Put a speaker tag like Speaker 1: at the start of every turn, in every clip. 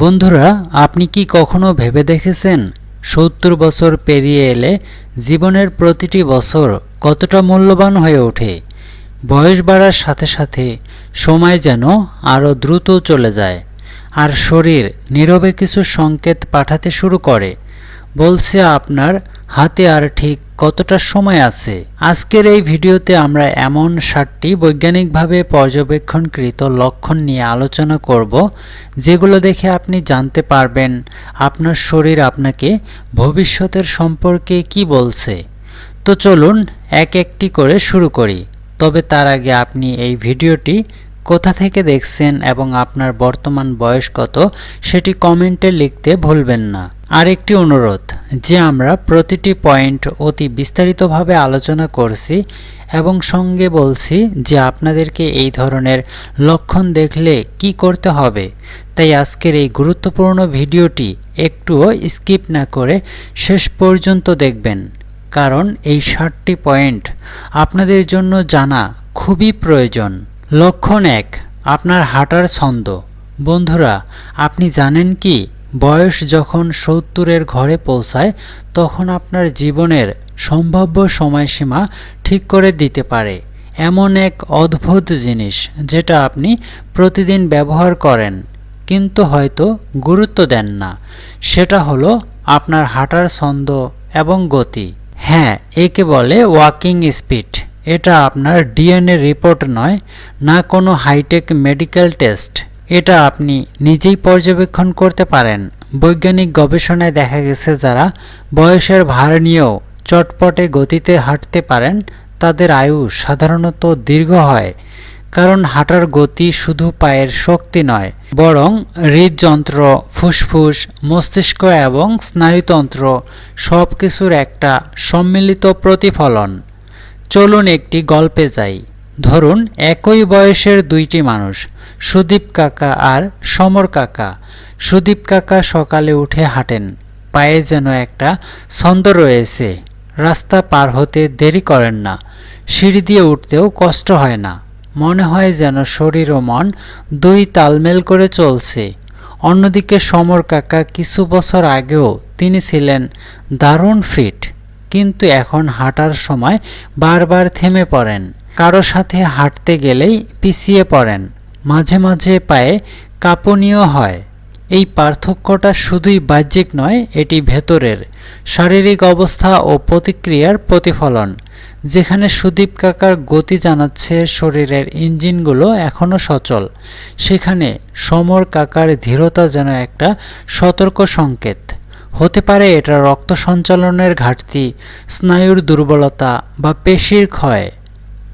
Speaker 1: বন্ধুরা, আপনি কি কখনো ভেবে দেখেছেন সত্তর বছর পেরিয়ে এলে জীবনের প্রতিটি বছর কতটা মূল্যবান হয়ে ওঠে? বয়স বাড়ার সাথে সাথে সময় যেন আরও দ্রুত চলে যায়, আর শরীর নীরবে কিছু সংকেত পাঠাতে শুরু করে। বলছে আপনার হাতে আর ঠিক কতটা সময় আছে? আজকের এই ভিডিওতে আমরা এমন সাতটি বৈজ্ঞানিকভাবে পর্যবেক্ষণকৃত লক্ষণ নিয়ে আলোচনা করব, যেগুলো দেখে আপনি জানতে পারবেন আপনার শরীর আপনাকে ভবিষ্যতের সম্পর্কে কি বলছে। তো চলুন এক একটি করে শুরু করি। তবে তার আগে আপনি এই ভিডিওটি কোথা থেকে দেখছেন এবং আপনার বর্তমান বয়স কত, সেটি কমেন্টে লিখতে ভুলবেন না। আরেকটি অনুরোধ, যে আমরা প্রতিটি পয়েন্ট অতি বিস্তারিতভাবে আলোচনা করছি এবং সঙ্গে বলছি যে আপনাদেরকে এই ধরনের লক্ষণ দেখলে কি করতে হবে। তাই আজকের এই গুরুত্বপূর্ণ ভিডিওটি একটুও স্কিপ না করে শেষ পর্যন্ত দেখবেন, কারণ এই ষাটটি পয়েন্ট আপনাদের জন্য জানা খুবই প্রয়োজন। লক্ষণ এক, আপনার হাঁটার ছন্দ। বন্ধুরা, আপনি জানেন কি? বয়স যখন সত্তরের ঘরে পৌঁছায়, তখন আপনার জীবনের সম্ভাব্য সময়সীমা ঠিক করে দিতে পারে। এমন এক অদ্ভুত জিনিস যেটা আপনি প্রতিদিন ব্যবহার করেন, কিন্তু হয়তো গুরুত্ব দেন না। সেটা হলো আপনার হাঁটার ছন্দ এবং গতি। হ্যাঁ একে বলে ওয়াকিং স্পিড এটা আপনার ডিএনএ রিপোর্ট নয়, না কোনো হাইটেক মেডিকেল টেস্ট এটা আপনি নিজেই পর্যবেক্ষণ করতে পারেন। বৈজ্ঞানিক গবেষণায় দেখা গেছে, যারা বয়সের ভার নিয়েও চটপটে গতিতে হাঁটতে পারেন, তাদের আয়ু সাধারণত দীর্ঘ হয়, কারণ হাঁটার গতি শুধু পায়ের শক্তি নয়, বরং হৃদযন্ত্র, ফুসফুস, মস্তিষ্ক এবং স্নায়ুতন্ত্র সব কিছুর একটা সম্মিলিত প্রতিফলন। চলুন একটি গল্পে যাই। ধরুন, একই বয়সের দুইটি মানুষ, সুদীপ কাকা আর সমর কাকা। সুদীপ কাকা সকালে উঠে হাঁটেন। পায়ে যেন একটা ছন্দ রয়েছে। রাস্তা পার হতে দেরি করেন না। সিঁড়ি দিয়ে উঠতেও কষ্ট হয় না। মনে হয় যেন শরীর ও মন দুই তালমেল করে চলছে। অন্যদিকে সমর কাকা কিছু বছর আগেও তিনি ছিলেন দারুণ ফিট, কিন্তু এখন হাঁটার সময় বারবার থেমে পড়েন। কারও সাথে হাঁটতে গেলেই পিছিয়ে পড়েন, মাঝে মাঝে পায়ে কাঁপুনিও হয়। এই পার্থক্যটা শুধুই বাহ্যিক নয়, এটি ভেতরের শারীরিক অবস্থা ও প্রতিক্রিয়ার প্রতিফলন, যেখানে সুদীপ কাকার গতি জানাচ্ছে শরীরের ইঞ্জিনগুলো এখনও সচল। সেখানে সমর কাকার ধীরতা যেন একটা সতর্ক সংকেত। হতে পারে এটা রক্ত সঞ্চালনের ঘাটতি, স্নায়ুর দুর্বলতা বা পেশির ক্ষয়।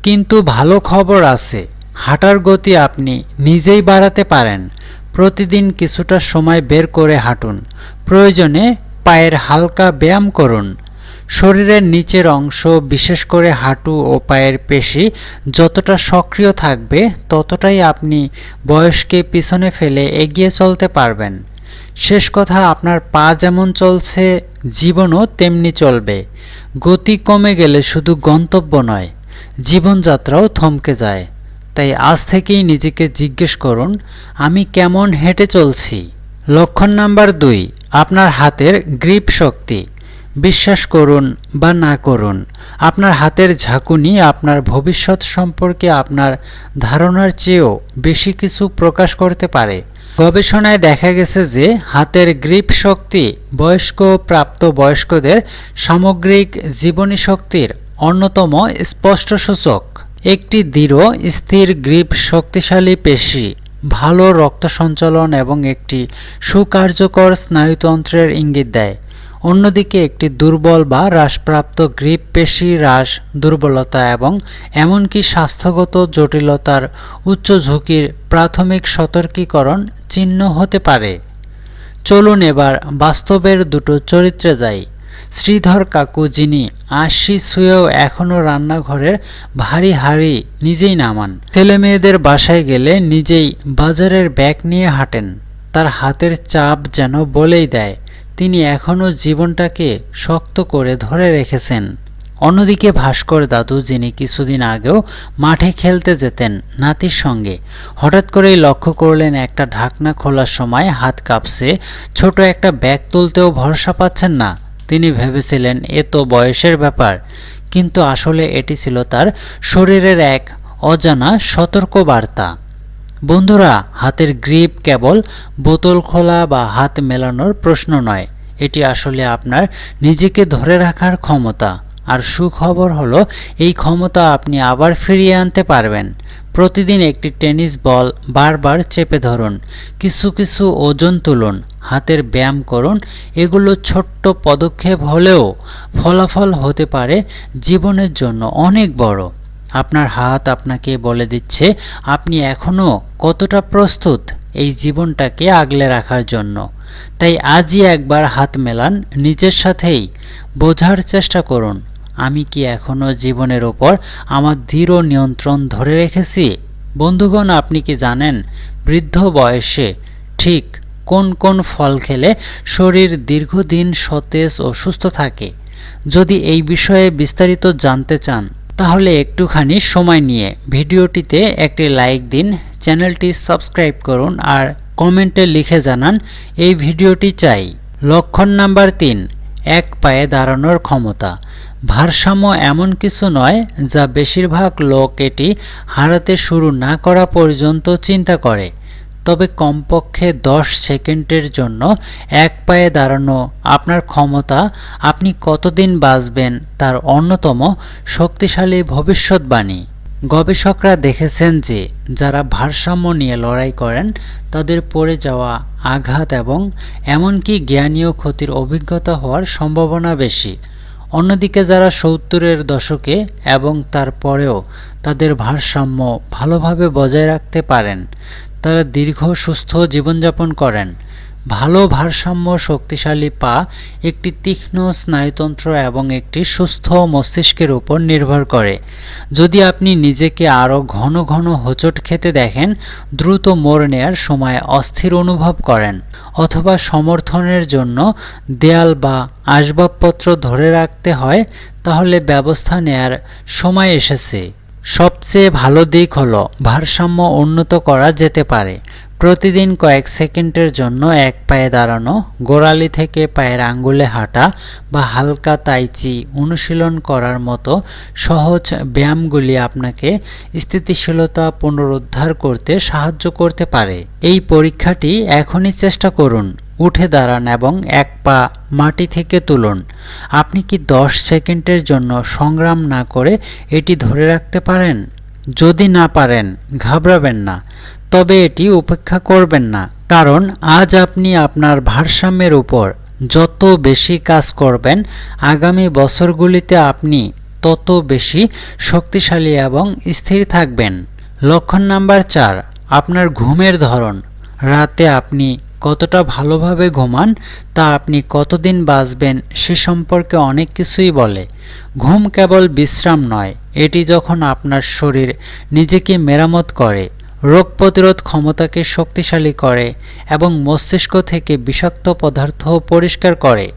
Speaker 1: কিন্তু ভালো খবর আছে। হাঁটার গতি আপনি নিজেই বাড়াতে পারেন। প্রতিদিন কিছুটা সময় বের করে হাঁটুন। প্রয়োজনে পায়ের হালকা ব্যায়াম করুন। শরীরের নিচের অংশ, বিশেষ করে হাঁটু ও পায়ের পেশি, যতটা সক্রিয় থাকবে, ততটাই আপনি বয়সকে পিছনে ফেলে এগিয়ে চলতে পারবেন। শেষ কথা, আপনার পা যেমন চলছে, জীবনও তেমনি চলবে। গতি কমে গেলে শুধু গন্তব্য নয় জীবনযাত্রাও থমকে যায়। তাই আজ থেকেই নিজেকে জিজ্ঞেস করুন, আমি কেমন হেঁটে চলছি? লক্ষণ নাম্বার দুই, আপনার হাতের গ্রিপ শক্তি। বিশ্বাস করুন বা না করুন, আপনার হাতের ঝাঁকুনি আপনার ভবিষ্যৎ সম্পর্কে আপনার ধারণার চেয়েও বেশি কিছু প্রকাশ করতে পারে। গবেষণায় দেখা গেছে যে হাতের গ্রিপ শক্তি বয়স্ক প্রাপ্ত বয়স্কদের সামগ্রিক জীবনী শক্তির অন্যতম স্পষ্ট সূচক, একটি দৃঢ়, স্থির গ্রিপ শক্তিশালী পেশি, ভালো রক্ত সঞ্চালন এবং একটি সুকার্যকর স্নায়ুতন্ত্রের ইঙ্গিত দেয়। অন্যদিকে একটি দুর্বল বা হ্রাসপ্রাপ্ত গ্রিপ পেশি হ্রাস, দুর্বলতা এবং এমনকি স্বাস্থ্যগত জটিলতার উচ্চ ঝুঁকির প্রাথমিক সতর্কীকরণ চিহ্ন হতে পারে। চলুন এবার বাস্তবের দুটো চরিত্রে যাই। শ্রীধর কাকু যিনি আশি ছুঁয়েও এখনও রান্নাঘরের ভারী হাড়ি নিজেই নামান। ছেলে মেয়েদের বাসায় গেলে নিজেই বাজারের ব্যাগ নিয়ে হাঁটেন। তার হাতের চাপ যেন বলেই দেয়, তিনি এখনও জীবনটাকে শক্ত করে ধরে রেখেছেন। অন্যদিকে ভাস্কর দাদু যিনি কিছুদিন আগেও মাঠে খেলতে যেতেন নাতির সঙ্গে, হঠাৎ করেই লক্ষ্য করলেন একটা ঢাকনা খোলার সময় হাত কাঁপছে, ছোট একটা ব্যাগ তুলতেও ভরসা পাচ্ছেন না। তিনি ভেবেছিলেন, এ তো বয়সের ব্যাপার। কিন্তু আসলে এটি ছিল তার শরীরের এক অজানা সতর্ক বার্তা বন্ধুরা, হাতের গ্রিপ কেবল বোতল খোলা বা হাত মেলানোর প্রশ্ন নয়। এটি আসলে আপনার নিজেকে ধরে রাখার ক্ষমতা। আর সুখবর হলো, এই ক্ষমতা আপনি আবার ফিরিয়ে আনতে পারবেন। প্রতিদিন একটি টেনিস বল বারবার চেপে ধরুন, কিছু কিছু ওজন তুলুন, হাতের ব্যায়াম করুন, এগুলো ছোট্ট পদক্ষেপ হলেও ফলাফল হতে পারে জীবনের জন্য অনেক বড়। আপনার হাত আপনাকে বলে দিচ্ছে, আপনি এখনও কতটা প্রস্তুত এই জীবনটাকে আগলে রাখার জন্য? তাই আজই একবার হাত মেলান, নিজের সাথেই বোঝার চেষ্টা করুন। আমি কি এখনও জীবনের ওপর আমার দৃঢ় নিয়ন্ত্রণ ধরে রেখেছি? বন্ধুগণ, আপনি কি জানেন বৃদ্ধ বয়সে ঠিক কোন কোন ফল খেলে শরীর দীর্ঘদিন সতেজ ও সুস্থ থাকে? যদি এই বিষয়ে বিস্তারিত জানতে চান, তাহলে একটুখানি সময় নিয়ে ভিডিওটিতে একটি লাইক দিন, চ্যানেলটি সাবস্ক্রাইব করুন আর কমেন্টে লিখে জানান, এই ভিডিওটি চাই। লক্ষণ নাম্বার তিন, এক পায়ে দাঁড়ানোর ক্ষমতা। ভারসাম্য এমন কিছু নয় যা বেশিরভাগ লোক এটি হারাতে শুরু না করা পর্যন্ত চিন্তা করে। তবে কমপক্ষে দশ সেকেন্ডের জন্য এক পায়ে দাঁড়ানো আপনার ক্ষমতা আপনি কতদিন বাঁচবেন তার অন্যতম শক্তিশালী ভবিষ্যৎবাণী। গবেষকরা দেখেছেন যে, যারা ভারসাম্য নিয়ে লড়াই করেন, তাদের পড়ে যাওয়া আঘাত এবং এমনকি জ্ঞানীয় ক্ষতির অভিজ্ঞতা হওয়ার সম্ভাবনা বেশি। অন্যদিকে যারা সত্তরের দশকে এবং তারপরেও তাদের ভারসাম্য ভালোভাবে বজায় রাখতে পারেন, তারা দীর্ঘ সুস্থ জীবনযাপন করেন। ভালো ভারসাম্য শক্তিশালী পা একটি তীক্ষ্ণ স্নায়ুতন্ত্র এবং একটি সুস্থ মস্তিষ্কের উপর নির্ভর করে। যদি আপনি নিজেকে আরও ঘন ঘন হোঁচট খেতে দেখেন, দ্রুত মোড় নেয়ার সময় অস্থির অনুভব করেন অথবা সমর্থনের জন্য দেয়াল বা আসবাবপত্র ধরে রাখতে হয়, তাহলে ব্যবস্থা নেয়ার সময় এসেছে। সবচেয়ে ভালো দিক হলো ভারসাম্য উন্নত করা যেতে পারে। প্রতিদিন কয়েক সেকেন্ডের জন্য এক পায়ে দাঁড়ানো, গোড়ালি থেকে পায়ের আঙ্গুলে হাঁটা বা হালকা তাইচি অনুশীলন করার মতো সহজ ব্যায়ামগুলি আপনাকে স্থিতিশীলতা পুনরুদ্ধার করতে সাহায্য করতে পারে। এই পরীক্ষাটি এখনই চেষ্টা করুন। উঠে দাঁড়ান এবং এক পা মাটি থেকে তুলুন। আপনি কি দশ সেকেন্ডের জন্য সংগ্রাম না করে এটি ধরে রাখতে পারেন? যদি না পারেন, ঘাবড়াবেন না। তবে এটি উপেক্ষা করবেন না, কারণ আজ আপনি আপনার ভারসাম্যের উপর যত বেশি কাজ করবেন, আগামী বছরগুলিতে আপনি তত বেশি শক্তিশালী এবং স্থির থাকবেন। লক্ষণ নাম্বার চার, আপনার ঘুমের ধরন। রাতে আপনি কতটা ভালোভাবে ঘুমান, তা আপনি কতদিন বাঁচবেন সে সম্পর্কে অনেক কিছুই বলে। ঘুম কেবল বিশ্রাম নয়, এটি যখন আপনার শরীর নিজেকে মেরামত করে রোগ প্রতিরোধ ক্ষমতাকে শক্তিশালী করে এবং মস্তিষ্ক থেকে বিষাক্ত পদার্থ পরিষ্কার করে।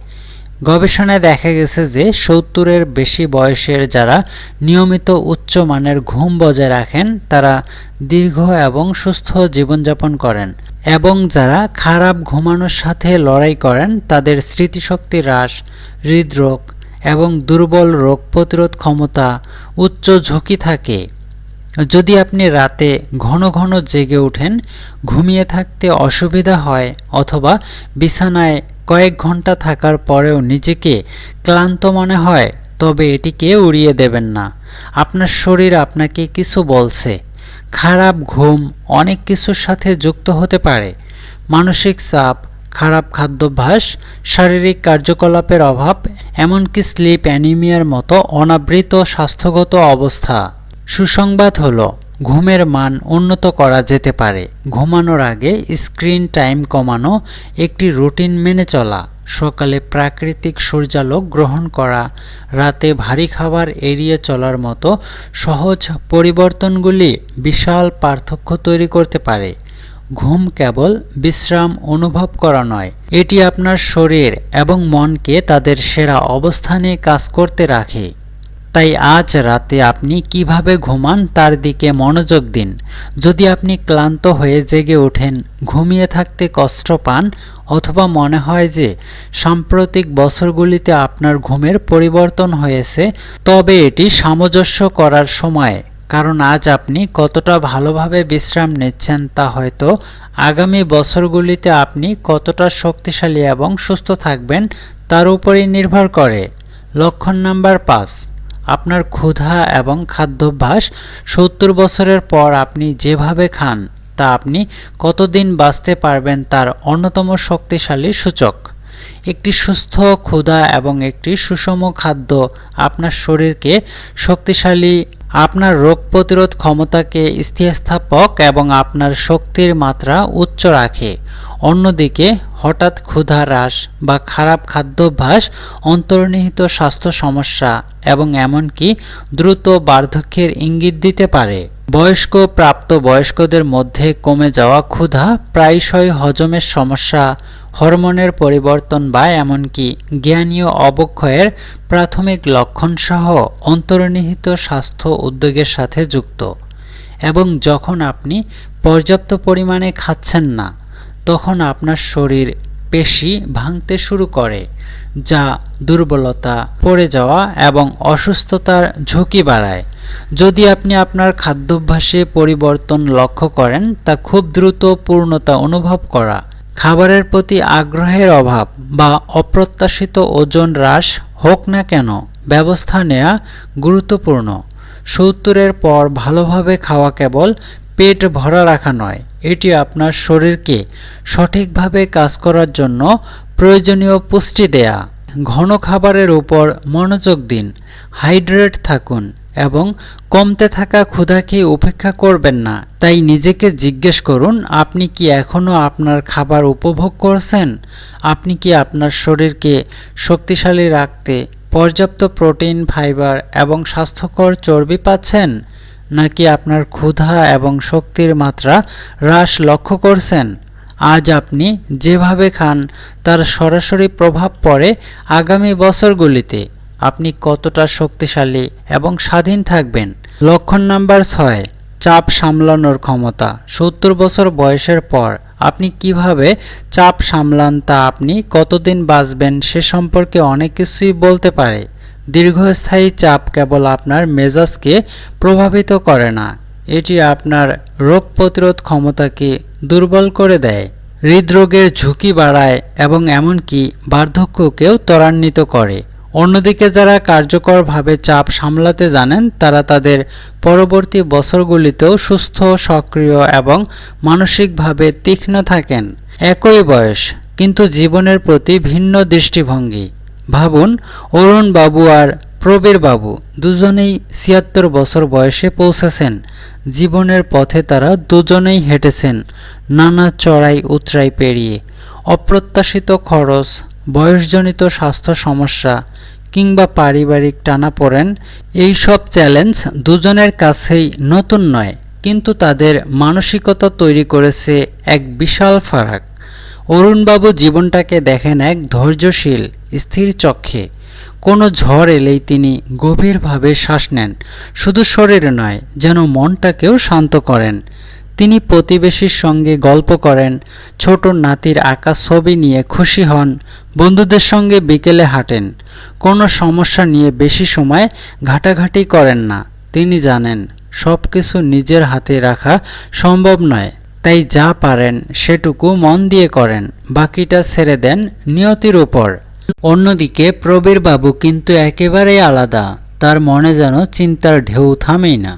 Speaker 1: গবেষণায় দেখা গেছে যে সত্তরের বেশি বয়সের যারা নিয়মিত উচ্চ মানের ঘুম বজায় রাখেন, তারা দীর্ঘ এবং সুস্থ জীবনযাপন করেন এবং যারা খারাপ ঘুমানোর সাথে লড়াই করেন, তাদের স্মৃতিশক্তি হ্রাস, হৃদরোগ এবং দুর্বল রোগ প্রতিরোধ ক্ষমতা উচ্চ ঝুঁকি থাকে। যদি আপনি রাতে ঘন ঘন জেগে ওঠেন, ঘুমিয়ে থাকতে অসুবিধা হয় অথবা বিছানায় কয়েক ঘণ্টা থাকার পরেও নিজেকে ক্লান্ত মনে হয়, তবে এটিকে উড়িয়ে দেবেন না। আপনার শরীর আপনাকে কিছু বলছে। খারাপ ঘুম অনেক কিছুর সাথে যুক্ত হতে পারে। মানসিক চাপ, খারাপ খাদ্যাভ্যাস, শারীরিক কার্যকলাপের অভাব, এমনকি স্লিপ অ্যানিমিয়ার মতো অনাবৃত স্বাস্থ্যগত অবস্থা। সুসংবাদ হলো, ঘুমের মান উন্নত করা যেতে পারে। ঘুমানোর আগে স্ক্রিন টাইম কমানো, একটি রুটিন মেনে চলা, সকালে প্রাকৃতিক সূর্যালোক গ্রহণ করা, রাতে ভারী খাবার এড়িয়ে চলার মতো সহজ পরিবর্তনগুলি বিশাল পার্থক্য তৈরি করতে পারে। ঘুম কেবল বিশ্রাম অনুভব করা নয়, এটি আপনার শরীর এবং মনকে তাদের সেরা অবস্থানে কাজ করতে রাখে। তাই আজ রাতে আপনি কীভাবে ঘুমান তার দিকে মনোযোগ দিন। যদি আপনি ক্লান্ত হয়ে জেগে ওঠেন, ঘুমিয়ে থাকতে কষ্ট পান, অথবা মনে হয় যে সাম্প্রতিক বছরগুলিতে আপনার ঘুমের পরিবর্তন হয়েছে, তবে এটি সামঞ্জস্য করার সময়, কারণ আজ আপনি কতটা ভালোভাবে বিশ্রাম নিচ্ছেন তা হয়তো আগামী বছরগুলিতে আপনি কতটা শক্তিশালী এবং সুস্থ থাকবেন তার উপরই নির্ভর করে। লক্ষণ নাম্বার পাঁচ। আপনার ক্ষুধা এবং খাদ্যাভ্যাস সত্তর বছরের পর আপনি যেভাবে খান, তা আপনি কতদিন বাঁচতে পারবেন তার অন্যতম শক্তিশালী সূচক। একটি সুস্থ ক্ষুধা এবং একটি সুষম খাদ্য আপনার শরীরকে শক্তিশালী, আপনার রোগ প্রতিরোধ ক্ষমতাকে স্থিতিস্থাপক এবং আপনার শক্তির মাত্রা উচ্চ রাখে। অন্যদিকে হঠাৎ ক্ষুধা হ্রাস বা খারাপ খাদ্যাভ্যাস, অন্তর্নিহিত স্বাস্থ্য সমস্যা এবং এমনকি দ্রুত বার্ধক্যের ইঙ্গিত দিতে পারে। বয়স্ক প্রাপ্ত বয়স্কদের মধ্যে কমে যাওয়া ক্ষুধা প্রায়শই হজমের সমস্যা, হরমোনের পরিবর্তন বা এমনকি জ্ঞানীয় অবক্ষয়ের প্রাথমিক লক্ষণসহ অন্তর্নিহিত স্বাস্থ্য উদ্যোগের সাথে যুক্ত। এবং যখন আপনি পর্যাপ্ত পরিমাণে খাচ্ছেন না তখন আপনার শরীর পেশি ভাঙতে শুরু করে, যা দুর্বলতা, পড়ে যাওয়া এবং অসুস্থতার ঝুঁকি বাড়ায়। যদি আপনি আপনার খাদ্যাভ্যাসে পরিবর্তন লক্ষ্য করেন, তা খুব দ্রুত পূর্ণতা অনুভব করা, খাবারের প্রতি আগ্রহের অভাব বা অপ্রত্যাশিত ওজন হ্রাস হোক না কেন, ব্যবস্থা নেওয়া গুরুত্বপূর্ণ। সত্তরের পর ভালোভাবে খাওয়া কেবল পেট ভরা রাখা নয় এটি আপনার শরীরকে সঠিকভাবে কাজ করার জন্য প্রয়োজনীয় পুষ্টি দেয়া। ঘন খাবারের উপর মনোযোগ দিন, হাইড্রেট থাকুন এবং কমতে থাকা ক্ষুধাকে উপেক্ষা করবেন না। তাই নিজেকে জিজ্ঞেস করুন, আপনি কি এখনও আপনার খাবার উপভোগ করছেন? আপনি কি আপনার শরীরকে শক্তিশালী রাখতে পর্যাপ্ত প্রোটিন, ফাইবার এবং স্বাস্থ্যকর চর্বি পাচ্ছেন? নাকি আপনার ক্ষুধা এবং শক্তির মাত্রা হ্রাস লক্ষ্য করছেন? আজ আপনি যেভাবে খান, তার সরাসরি প্রভাব পড়ে আগামী বছরগুলিতে। আপনি কতটা শক্তিশালী এবং স্বাধীন থাকবেন? লক্ষণ নাম্বার ছয়, চাপ সামলানোর ক্ষমতা। সত্তর বছর বয়সের পর আপনি কীভাবে চাপ সামলান তা আপনি কতদিন বাঁচবেন সে সম্পর্কে অনেক কিছুই বলতে পারে। দীর্ঘস্থায়ী চাপ কেবল আপনার মেজাজকে প্রভাবিত করে না, এটি আপনার রোগ প্রতিরোধ ক্ষমতাকে দুর্বল করে দেয়, হৃদরোগের ঝুঁকি বাড়ায় এবং এমনকি বার্ধক্যকেও ত্বরান্বিত করে। অন্যদিকে যারা কার্যকরভাবে চাপ সামলাতে জানেন, তারা তাদের পরবর্তী বছরগুলিতেও সুস্থ, সক্রিয় এবং মানসিকভাবে তীক্ষ্ণ থাকেন। একই বয়স, কিন্তু জীবনের প্রতি ভিন্ন দৃষ্টিভঙ্গি। ভাবুন, অরুণ বাবু আর প্রবীর বাবু দুজনেই ছিয়াত্তর বছর বয়সে পৌঁছেছেন। জীবনের পথে তারা দুজনেই হেঁটেছেন নানা চড়াই উতরাই পেরিয়ে। অপ্রত্যাশিত খরচ, বয়সজনিত স্বাস্থ্য সমস্যা কিংবা পারিবারিক টানাপোড়েন এই সব চ্যালেঞ্জ দুজনের কাছেই নতুন নয়, কিন্তু তাদের মানসিকতা তৈরি করেছে এক বিশাল ফারাক। অরুণবাবু জীবনটাকে দেখেন এক ধৈর্যশীল স্থির চক্ষে। কোনো ঝড় এলেই তিনি গভীরভাবে শ্বাস নেন। শুধু শরীরে নয়, যেন মনটাকেও শান্ত করেন। তিনি প্রতিবেশীর সঙ্গে গল্প করেন, ছোট নাতির আঁকা ছবি নিয়ে খুশি হন, বন্ধুদের সঙ্গে বিকেলে হাঁটেন। কোনো সমস্যা নিয়ে বেশি সময় ঘাটাঘাটি করেন না। তিনি জানেন সব কিছু নিজের হাতে রাখা সম্ভব নয়। তাই যা পারেন, সেটুকু মন দিয়ে করেন। বাকিটা ছেড়ে দেন নিয়তির উপর। অন্যদিকে প্রবীর বাবু কিন্তু একেবারেই আলাদা। তার মনে যেন চিন্তার ঢেউ থামেই না।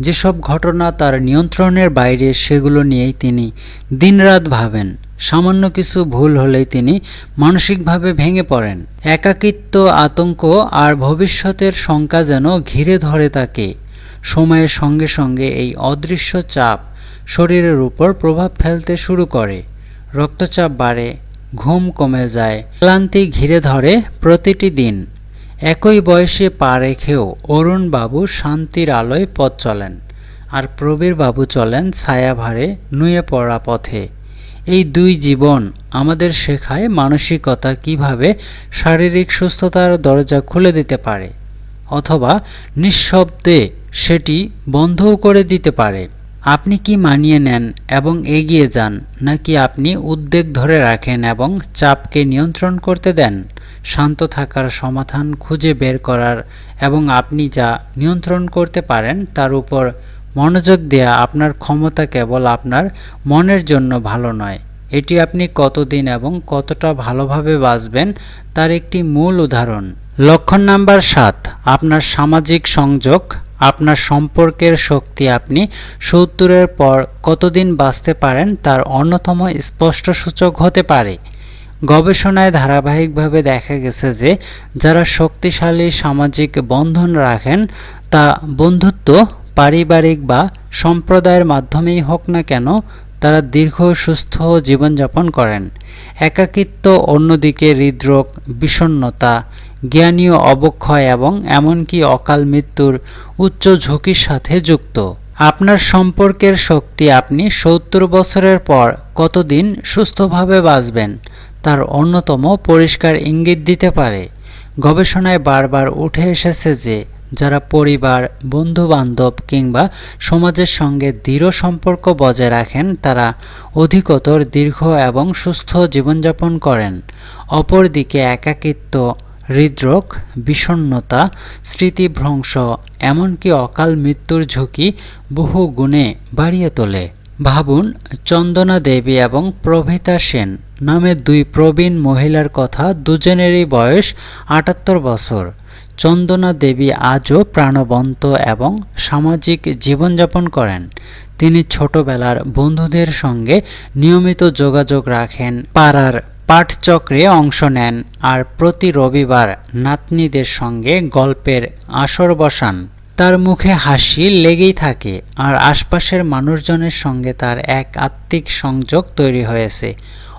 Speaker 1: যেসব ঘটনা তার নিয়ন্ত্রণের বাইরে, সেগুলো নিয়েই তিনি দিনরাত ভাবেন। সামান্য কিছু ভুল হলেই তিনি মানসিকভাবে ভেঙে পড়েন। একাকিত্ব, আতঙ্ক আর ভবিষ্যতের শঙ্কা যেন ঘিরে ধরে তাকে। সময়ের সঙ্গে সঙ্গে এই অদৃশ্য চাপ শরীরের উপর প্রভাব ফেলতে শুরু করে। রক্তচাপ বাড়ে ঘুম কমে যায়। ক্লান্তি ঘিরে ধরে প্রতিটি দিন। একই বয়সে পা রেখেও অরুণবাবু শান্তির আলোয় পথ চলেন আর প্রবীর বাবু চলেন ছায়াভারে নুয়ে পড়া পথে। এই দুই জীবন আমাদের শেখায় মানসিকতা কীভাবে শারীরিক সুস্থতার দরজা খুলে দিতে পারে, অথবা নিঃশব্দে সেটি বন্ধও করে দিতে পারে। আপনি কি মানিয়ে নেন এবং এগিয়ে যান, নাকি আপনি উদ্বেগ ধরে রাখেন এবং চাপকে নিয়ন্ত্রণ করতে দেন? শান্ত থাকার সমাধান খুঁজে বের করার এবং আপনি যা নিয়ন্ত্রণ করতে পারেন, তার উপর মনোযোগ দেয়া আপনার ক্ষমতা কেবল আপনার মনের জন্য ভালো নয়। এটি আপনি কতদিন এবং কতটা ভালোভাবে বাঁচবেন, তার একটি মূল উদাহরণ। লক্ষণ নাম্বার সাত, আপনার সামাজিক সংযোগ, আপনার সম্পর্কের শক্তি আপনি সত্তরের পর কতদিন বাঁচতে পারেন তার অন্যতম স্পষ্ট সূচক হতে পারে। গবেষণায় ধারাবাহিকভাবে দেখা গেছে যে, যারা শক্তিশালী সামাজিক বন্ধন রাখেন, তা বন্ধুত্ব, পারিবারিক বা সম্প্রদায়ের মাধ্যমেই হোক না কেন, তারা দীর্ঘ সুস্থ জীবনযাপন করেন। একাকিত্ব অন্যদিকে হৃদরোগ বিষণ্নতা জ্ঞানীয় অবক্ষয় এবং এমনকি অকাল মৃত্যুর উচ্চ ঝুঁকির সাথে যুক্ত। আপনার সম্পর্কের শক্তি আপনি সত্তর বছরের পর কতদিন সুস্থভাবে বাঁচবেন তার অন্যতম পরিষ্কার ইঙ্গিত দিতে পারে। গবেষণায় বারবার উঠে এসেছে যে, যারা পরিবার বন্ধু বান্ধব কিংবা সমাজের সঙ্গে দৃঢ় সম্পর্ক বজায় রাখেন, তারা অধিকতর দীর্ঘ এবং সুস্থ জীবনযাপন করেন। অপরদিকে একাকিত্ব হৃদরোগ বিষণ্নতা স্মৃতিভ্রংশ, এমনকি অকাল মৃত্যুর ঝুঁকি বহু গুণে বাড়িয়ে তোলে। ভাবুন, চন্দনা দেবী এবং প্রভিতা সেন নামে দুই প্রবীণ মহিলার কথা দুজনেরই বয়স আটাত্তর বছর। চন্দনা দেবী আজও প্রাণবন্ত এবং সামাজিক জীবনযাপন করেন। তিনি ছোটবেলার বন্ধুদের সঙ্গে নিয়মিত যোগাযোগ রাখেন পাড়ার পাঠচক্রে অংশ নেন আর প্রতি রবিবার নাতনিদের সঙ্গে গল্পের আসর বসান। তার মুখে হাসি লেগেই থাকে আর আশপাশের মানুষজনের সঙ্গে তার এক আত্মিক সংযোগ তৈরি হয়েছে।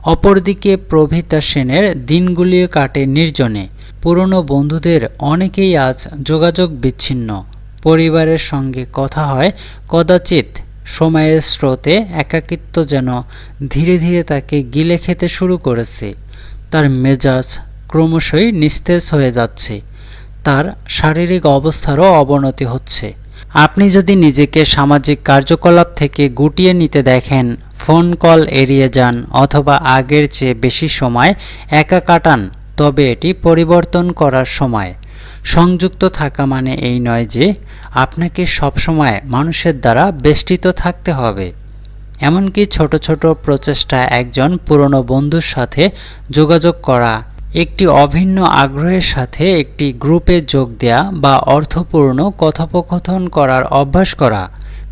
Speaker 1: অপরদিকে প্রভিতা সেনের দিনগুলিও কাটে নির্জনে। পুরনো বন্ধুদের অনেকেই আজ যোগাযোগ বিচ্ছিন্ন। পরিবারের সঙ্গে কথা হয় কদাচিৎ সময়ের স্রোতে একাকিত্ব যেন ধীরে ধীরে তাকে গিলে খেতে শুরু করেছে। তার মেজাজ ক্রমশই নিস্তেজ হয়ে যাচ্ছে। তার শারীরিক অবস্থারও অবনতি হচ্ছে। আপনি যদি নিজেকে সামাজিক কার্যকলাপ থেকে গুটিয়ে নিতে দেখেন, ফোন কল এড়িয়ে যান অথবা আগের চেয়ে বেশি সময় একা কাটান তবে এটি পরিবর্তন করার সময়। সংযুক্ত থাকা মানে এই নয় যে, আপনাকে সবসময় মানুষের দ্বারা বেষ্টিত থাকতে হবে। এমনকি ছোট ছোট প্রচেষ্টা একজন পুরনো বন্ধুর সাথে যোগাযোগ করা, একটি অভিন্ন আগ্রহের সাথে একটি গ্রুপে যোগ দেয়া বা অর্থপূর্ণ কথোপকথন করার অভ্যাস করা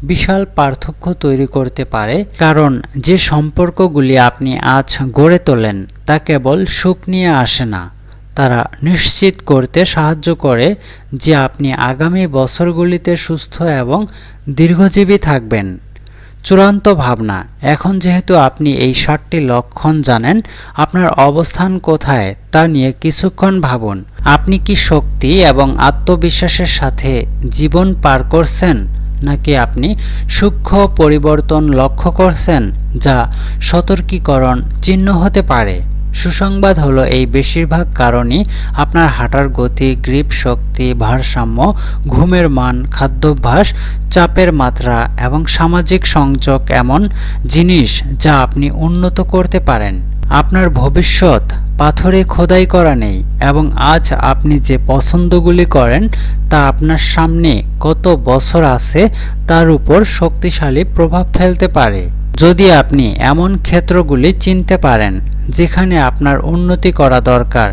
Speaker 1: বিশাল পার্থক্য তৈরি করতে পারে। কারণ যে সম্পর্কগুলি আপনি আজ গড়ে তোলেন, তা কেবল সুখ নিয়ে আসে না। তারা নিশ্চিত করতে সাহায্য করে যে আপনি আগামী বছরগুলিতে সুস্থ এবং দীর্ঘজীবী থাকবেন। চূড়ান্ত ভাবনা, এখন যেহেতু আপনি এই ষাটটি লক্ষণ জানেন, আপনার অবস্থান কোথায় তা নিয়ে কিছুক্ষণ ভাবুন। আপনি কি শক্তি এবং আত্মবিশ্বাসের সাথে জীবন পার করছেন? নাকি আপনি সূক্ষ্ম পরিবর্তন লক্ষ্য করছেন যা সতর্কীকরণ চিহ্ন হতে পারে। সুসংবাদ হলো এই বেশিরভাগ কারণই আপনার হাঁটার গতি, গ্রিপ শক্তি, ভারসাম্য, ঘুমের মান, খাদ্যাভ্যাস, চাপের মাত্রা এবং সামাজিক সংযোগ এমন জিনিস যা আপনি উন্নত করতে পারেন। আপনার ভবিষ্যৎ পাথরে খোদাই করা নেই এবং আজ আপনি যে পছন্দগুলি করেন তা আপনার সামনে কত বছর আছে তার উপর শক্তিশালী প্রভাব ফেলতে পারে। যদি আপনি এমন ক্ষেত্রগুলি চিনতে পারেন যেখানে আপনার উন্নতি করা দরকার,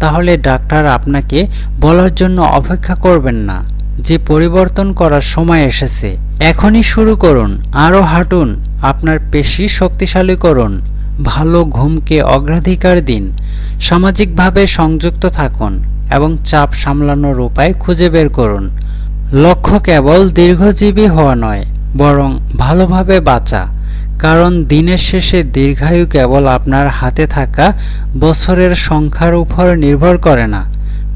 Speaker 1: তাহলে ডাক্তার আপনাকে বলার জন্য অপেক্ষা করবেন না। যে পরিবর্তন করার সময় এসেছে, এখনই শুরু করুন, আরও হাঁটুন, আপনার পেশি শক্তিশালী করুন। ভালো ঘুমকে অগ্রাধিকার দিন। সামাজিকভাবে সংযুক্ত থাকুন এবং চাপ সামলানোর উপায় খুঁজে বের করুন। লক্ষ্য কেবল দীর্ঘজীবী হওয়া নয়, বরং ভালোভাবে বাঁচা। কারণ দিনের শেষে দীর্ঘায়ু কেবল আপনার হাতে থাকা বছরের সংখ্যার উপর নির্ভর করে না,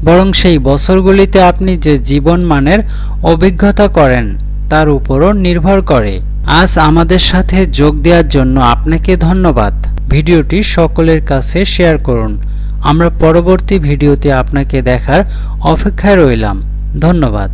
Speaker 1: বরং সেই বছরগুলিতে আপনি যে জীবন মানের অভিজ্ঞতা করেন, তার উপরও নির্ভর করে। আজ আমাদের সাথে যোগ দেওয়ার জন্য আপনাকে ধন্যবাদ। ভিডিওটি সকলের কাছে শেয়ার করুন। আমরা পরবর্তী ভিডিওতে আপনাকে দেখার অপেক্ষায় রইলাম। ধন্যবাদ।